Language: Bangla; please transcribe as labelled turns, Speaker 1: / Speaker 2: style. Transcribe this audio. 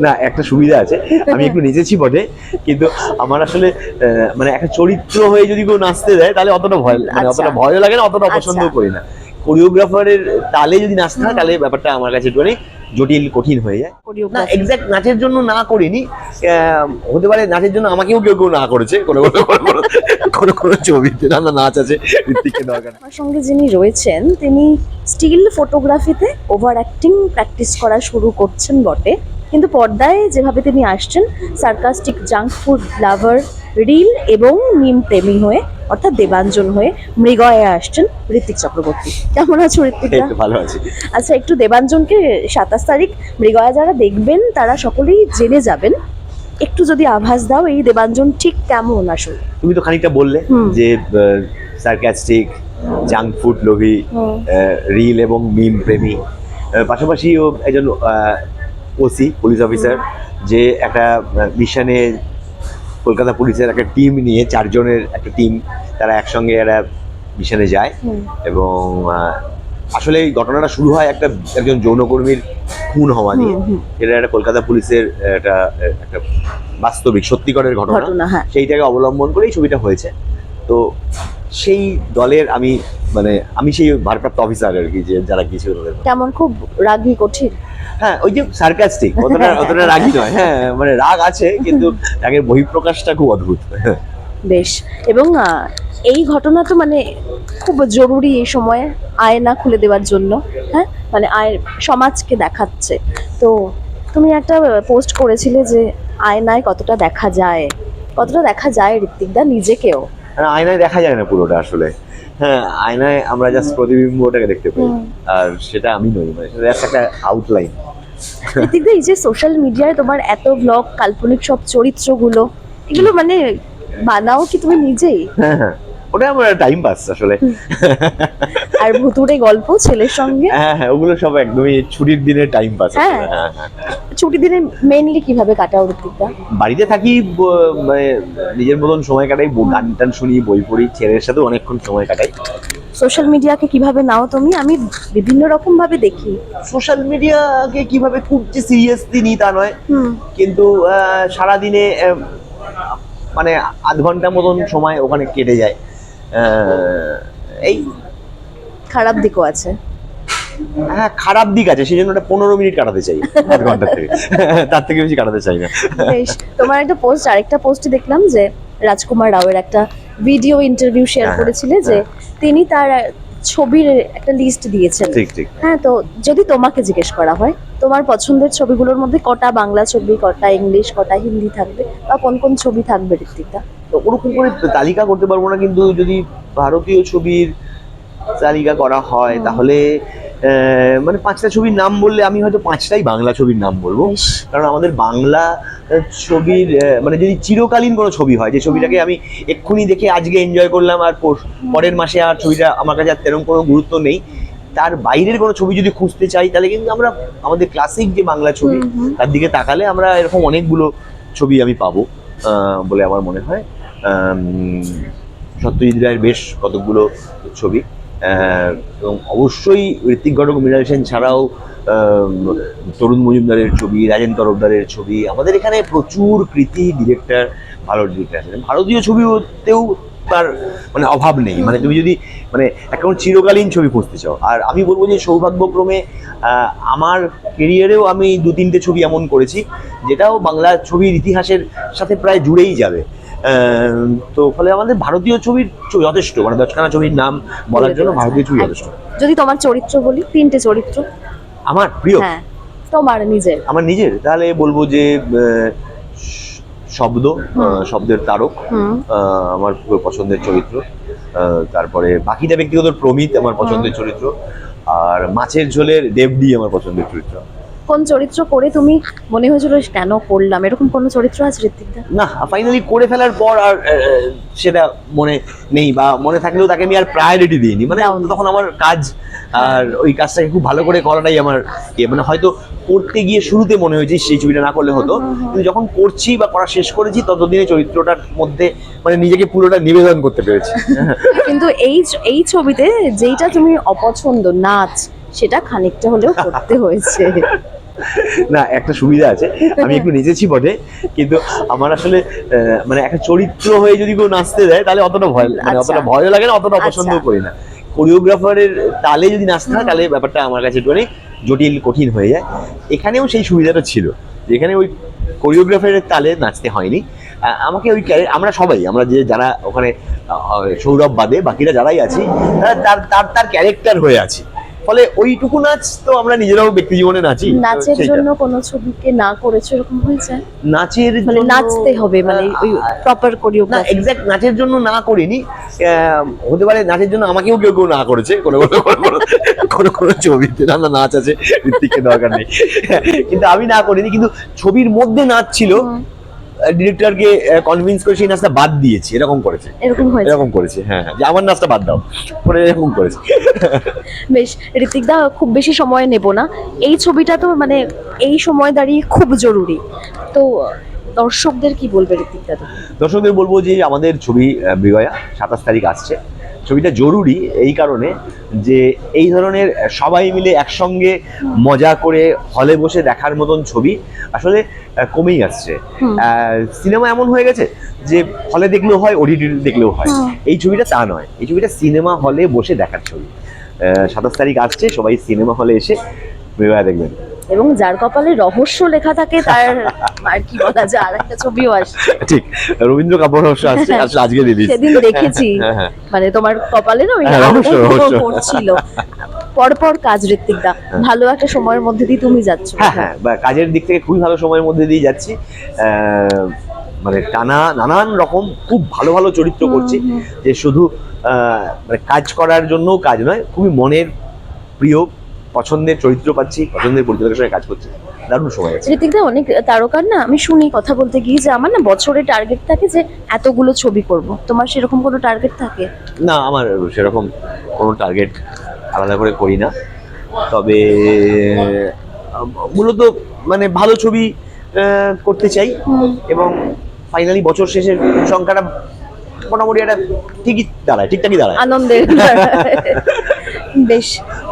Speaker 1: না একটা সুবিধা আছে আমি একটু নেচেছি বটে কিন্তু আমার আসলে মানে একটা চরিত্র হয়ে যদি কেউ নাচতে দেয় তাহলে অতটা ভয় মানে
Speaker 2: আচ্ছা।
Speaker 1: অতটা ভয়ও লাগে না অতটা
Speaker 2: আচ্ছা।
Speaker 1: করি না কোরিওগ্রাফারের তালে যদি নাচতে হয় তাহলে ব্যাপারটা আমার কাছে একটুখানি জটিল কঠিন হয়ে যায় না। এক্সাক্ট নাচের জন্য না করিনি হতে পারে নাচের জন্য আমাকেও কেউ কেউ না করেছে কোনো কোনো কোনো কোনো- ছবিতে না না নাচ আছে ঋত্বিককে দরকার।
Speaker 2: আমার সঙ্গে যিনি রয়েছেন তিনি স্টিল ফটোগ্রাফিতে ওভার অ্যাক্টিং প্র্যাকটিস করা শুরু করছেন বটে কিন্তু পর্দায় যেভাবে তিনি আসছেন sarcastic junk food lover reel এবং মিম প্রেমী হয়ে অর্থাৎ দেবাঞ্জন হয়ে মৃগয়ে আসছেন ঋত্বিক চক্রবর্তী। কেমন আছো ঋত্বিকদা?
Speaker 1: এই ভালো আছি।
Speaker 2: আচ্ছা একটু দেবাঞ্জনকে সাতাশ তারিখ মৃগয়া যারা দেখবেন তারা সকলেই জেনে যাবেন। একটু যদি আভাস দাও এই দেবাঞ্জন ঠিক কেমন আসলে?
Speaker 1: তুমি তো খানিকটা বললে যে সার্কাস্টিক জাঙ্ক ফুড লোভী রিল এবং মিম প্রেমী। পাশাপাশি ও একজন ওসি পুলিশ অফিসার যে একটা মিশনে কলকাতা পুলিশের একটা টিম নিয়ে চারজনের একটা টিম তারা একসঙ্গে একটা মিশনে যায় এবং আসলে এই ঘটনাটা শুরু হয় একটা একজন যৌনকর্মীর খুন হওয়া নিয়ে।
Speaker 2: হুম।
Speaker 1: একটা কলকাতা পুলিশের একটা একটা বাস্তবিক সত্যিকারের ঘটনা।
Speaker 2: ঘটনা হ্যাঁ।
Speaker 1: সেইটাকে অবলম্বন করেই ছবিটা হয়েছে। তো সেই দলের আমি মানে আমি সেই ভারপ্রাপ্ত অফিসার আর কি যে যারা কিছু
Speaker 2: কেমন খুব রাগি কঠিন?
Speaker 1: হ্যাঁ ওই যে সার্কাস্টিক অতটা অতটা রাগই নয় হ্যাঁ মানে রাগ আছে কিন্তু রাগের বহিঃপ্রকাশটা খুব অদ্ভুত।
Speaker 2: বেশ এবং এই ঘটনা তো মানে খুব জরুরি এই সময়ে আয়না খুলে দেওয়ার জন্য হ্যাঁ? মানে আয় সমাজকে দেখাচ্ছে। তো তুমি একটা পোস্ট করেছিলে যে আয়নায় কতটা দেখা যায়? কতটা দেখা যায় ঋত্বিকদা? নিজেকেও।
Speaker 1: আয়নায় দেখা যায় না পুরোটা আসলে। হ্যাঁ আয়নায় আমরা জাস্ট প্রতিবিম্বটাকে দেখতে পাই। আর সেটা আমি নই মানে সেটা একটা আউটলাইন
Speaker 2: ঋত্বিকদা এই যে সোশ্যাল মিডিয়ায় তোমার এত ব্লগ কাল্পনিক সব চরিত্রগুলো এগুলো মানে বানাও কি তুমি নিজেই?
Speaker 1: হ্যাঁ হ্যাঁ। ওটা আমার টাইম পাস আসলে।
Speaker 2: আর ভুতুড়ে গল্প ছেলের সঙ্গে?
Speaker 1: হ্যাঁ হ্যাঁ ওগুলো সব একদমই ছুটির দিনের টাইম পাস
Speaker 2: হ্যাঁ।
Speaker 1: হ্যাঁ হ্যাঁ
Speaker 2: ছুটি দিনে মেইনলি কীভাবে কাটাও ঋত্বিকদা
Speaker 1: বাড়িতে থাকি মানে নিজের মতন সময় কাটাই গান টান শুনি বই পড়ি ছেলের সাথে অনেকক্ষণ সময় কাটাই।
Speaker 2: সোশ্যাল মিডিয়াকে কীভাবে নাও তুমি? আমি বিভিন্ন রকম ভাবে দেখি।
Speaker 1: সোশ্যাল মিডিয়াকে কীভাবে খুব যে সিরিয়াসলি নিই তা নয়। কিন্তু সারাদিনে মানে আধ ঘণ্টা মতন সময় ওখানে কেটে যায়। এই
Speaker 2: খারাপ দিকও আছে।
Speaker 1: হ্যাঁ খারাপ দিক আছে সেই জন্য ওটা পনেরো মিনিট কাটাতে চাই আধ ঘণ্টা থেকে। তার থেকে বেশি কাটাতে চাই না।
Speaker 2: তোমার একটা পোস্ট আরেকটা পোস্টে দেখলাম যে রাজকুমার রাওয়ের একটা ভিডিও ইন্টারভিউ শেয়ার
Speaker 1: হ্যাঁ,
Speaker 2: করেছিলে যে তিনি তার ছবির একটা লিস্ট দিয়েছেন।
Speaker 1: ঠিক ঠিক।
Speaker 2: হ্যাঁ তো যদি তোমাকে জিজ্ঞেস করা হয় তোমার পছন্দের ছবিগুলোর মধ্যে কটা বাংলা ছবি কটা ইংলিশ কটা হিন্দি থাকবে বা কোন কোন ছবি থাকবে ঋত্বিকদা?
Speaker 1: তো ওরকম করে তালিকা করতে পারব না কিন্তু যদি ভারতীয় ছবির তালিকা করা হয় তাহলে মানে পাঁচটা ছবির নাম বললে আমি হয়তো পাঁচটাই বাংলা ছবির নাম বলব। কারণ আমাদের বাংলা ছবির মানে যদি চিরকালীন কোনো ছবি হয় যে ছবিটাকে আমি এক্ষুনি দেখে আজকে এনজয় করলাম আর পরের মাসে আর ছবিটা আমার কাছে আর তেরকম কোনো গুরুত্ব নেই তার বাইরের কোনো ছবি যদি খুঁজতে চাই তাহলে কিন্তু আমরা আমাদের ক্লাসিক যে বাংলা ছবি। তার দিকে তাকালে আমরা এরকম অনেকগুলো ছবি আমি পাবো বলে আমার মনে হয়। সত্যজিৎ রায়ের বেশ কতকগুলো ছবি। এবং অবশ্যই ঋত্বিক ঘটক মৃণাল সেন ছাড়াও তরুণ মজুমদারের ছবি, রাজেন তরফদারের ছবি। আমাদের এখানে প্রচুর কৃতি ডিরেক্টর ভালো ডিরেক্টর আছেন। ভারতীয় ছবিতেও তার মানে অভাব নেই। মানে তুমি যদি মানে এখন চিরকালীন ছবি খুঁজতে চাও। আর আমি বলব যে সৌভাগ্যক্রমে আমার কেরিয়ারেও আমি দু তিনটে ছবি এমন করেছি, যেটাও বাংলা ছবির ইতিহাসের সাথে প্রায় জুড়েই যাবে। তো ফলে আমাদের ভারতীয় ছবির যথেষ্ট মানে দশখানা ছবির নাম বলার জন্য ভারতীয় ছবি যথেষ্ট।
Speaker 2: যদি তোমার চরিত্র বলি তিনটে চরিত্র।
Speaker 1: আমার প্রিয়?
Speaker 2: হ্যাঁ তোমার নিজের।
Speaker 1: আমার নিজের? তাহলে বলব যে শব্দ শব্দের তারক আমার খুব পছন্দের চরিত্র। তারপরে বাকিটা ব্যক্তিগত প্রমিত আমার পছন্দের চরিত্র। আর মাছের ঝোলের দেবডি আমার পছন্দের চরিত্র।
Speaker 2: কোন চরিত্র করে তুমি মনে হয়েছিল কেন করলাম? এরকম কোন চরিত্র আছে ঋত্বিকদা
Speaker 1: না ফাইনালি করে ফেলার পর আর সেটা মনে নেই বা মনে থাকলেও তাকে আমি আর প্রায়োরিটি দিইনি। মানে তখন আমার কাজ আর ওই কাজটাকে খুব ভালো করে করাটাই আমার ইয়ে। মানে হয়তো করতে গিয়ে শুরুতে মনে হয়েছে সেই ছবিটা না করলে হতো। কিন্তু যখন করছি বা করা শেষ করেছি ততদিনে চরিত্রটার মধ্যে মানে নিজেকে পুরোটা নিবেদন করতে পেরেছি।
Speaker 2: কিন্তু এই এই ছবিতে যেইটা তুমি অপছন্দ নাচ সেটা খানিকটা হলেও করতে হয়েছে।
Speaker 1: না একটা সুবিধা আছে। আমি একটু নেচেছি বটে কিন্তু আমার আসলে মানে একটা চরিত্র হয়ে যদি কেউ নাচতে দেয় তাহলে অতটা ভয় মানে
Speaker 2: আচ্ছা।
Speaker 1: অতটা ভয় লাগে না অতটা অপছন্দ
Speaker 2: আচ্ছা।
Speaker 1: করি না। কোরিওগ্রাফারের তালে যদি নাচতে হয় তাহলে ব্যাপারটা আমার কাছে একটুখানি জটিল কঠিন হয়ে যায়। এখানেও সেই সুবিধাটা ছিল যেখানে ওই কোরিওগ্রাফারের তালে নাচতে হয়নি। আমাকে ওই ক্যারে- আমরা সবাই আমরা যে যারা ওখানে সৌরভ বাদে বাকিরা যারাই আছি তার তার ক্যারেক্টার হয়ে আছি। ফলে ওইটুকু নাচ তো আমরা নিজেরাও ব্যক্তি জীবনে নাচি।
Speaker 2: নাচের। জন্য কোনো ছবিকে না করেছ এরকম হয়েছে?
Speaker 1: নাচের
Speaker 2: মানে নাচতে হবে মানে ওই প্রপার
Speaker 1: না
Speaker 2: কোরিওগ্রাফি
Speaker 1: এক্সাক্ট নাচের জন্য না করিনি। হতে পারে নাচের জন্য আমাকেও কেউ কেউ না করেছে কোনো কোনো কোনো কোনো ছবিতে না না নাচ আছে ঋত্বিকের দরকার নেই। কিন্তু আমি না করিনি কিন্তু ছবির মধ্যে নাচ ছিল। ডিরেক্টরকে কনভিন্স করে সেই নাচটা বাদ দিয়েছি। এরকম করেছে।
Speaker 2: এরকম হয়েছে?
Speaker 1: এরকম করেছে হ্যাঁ হ্যাঁ। যে আমার নাচটা বাদ দাও। পরে এরকম করেছে।
Speaker 2: বেশ ঋতিক দা খুব বেশি সময় নেব না। এই ছবিটা তো মানে এই সময় দাঁড়িয়ে খুব জরুরি। তো দর্শকদের কি বলবে ঋতিক দা?
Speaker 1: দর্শকদের বলব যে আমাদের ছবি বিগয়া সাতাশ তারিখ আসছে। ছবিটা জরুরি এই কারণে যে এই ধরনের সবাই মিলে একসঙ্গে মজা করে হলে বসে দেখার মতন ছবি আসলে কমেই আসছে। সিনেমা এমন হয়ে গেছে যে হলে দেখলেও হয় ওটিটি দেখলেও হয়। এই ছবিটা তা নয়। এই ছবিটা সিনেমা হলে বসে দেখার ছবি। সাতাশ তারিখ আসছে সবাই সিনেমা হলে এসে বিগয়া দেখবেন।
Speaker 2: এবং যার কপালে রহস্য লেখা থাকে তার আর কি বলা যায় আর একটা ছবিও আসছে
Speaker 1: ঠিক রবীন্দ্র কাপুর রহস্য আসছে আসলে আজকে রিলিজ
Speaker 2: সেদিন দেখেছি।
Speaker 1: হ্যাঁ হ্যাঁ।
Speaker 2: মানে তোমার কপালে না ওই
Speaker 1: হ্যাঁ, রহস্য।
Speaker 2: পড়ছিল। পরপর কাজ ঋত্বিক দা ভালো একটা সময়ের মধ্যে দিয়ে তুমি যাচ্ছ।
Speaker 1: হ্যাঁ হ্যাঁ কাজের দিক থেকে খুবই ভালো সময়ের মধ্যে দিয়ে যাচ্ছি। আহ, মানে টানা নানান রকম খুব ভালো ভালো চরিত্র করছি যে শুধু আহ, মানে কাজ করার জন্য কাজ নয় খুবই মনের প্রিয় পছন্দের চরিত্র পাচ্ছি পছন্দের পরিচালকের সঙ্গে কাজ করছি। দারুণ সময় আছে
Speaker 2: ঋতিক অনেক তারকার না আমি শুনি কথা বলতে গিয়ে যে আমার না বছরে টার্গেট থাকে যে এতগুলো ছবি করব। তোমার সেরকম কোনো টার্গেট থাকে?
Speaker 1: না আমার সেরকম কোনো টার্গেট আলাদা করে করি না। তবে মূলত মানে ভালো ছবি করতে চাই এবং ফাইনালি বছর শেষের সংখ্যাটা মোটামুটি একটা ঠিকই দাঁড়ায় ঠিকঠাকই দাঁড়ায়।
Speaker 2: আনন্দের বেশ।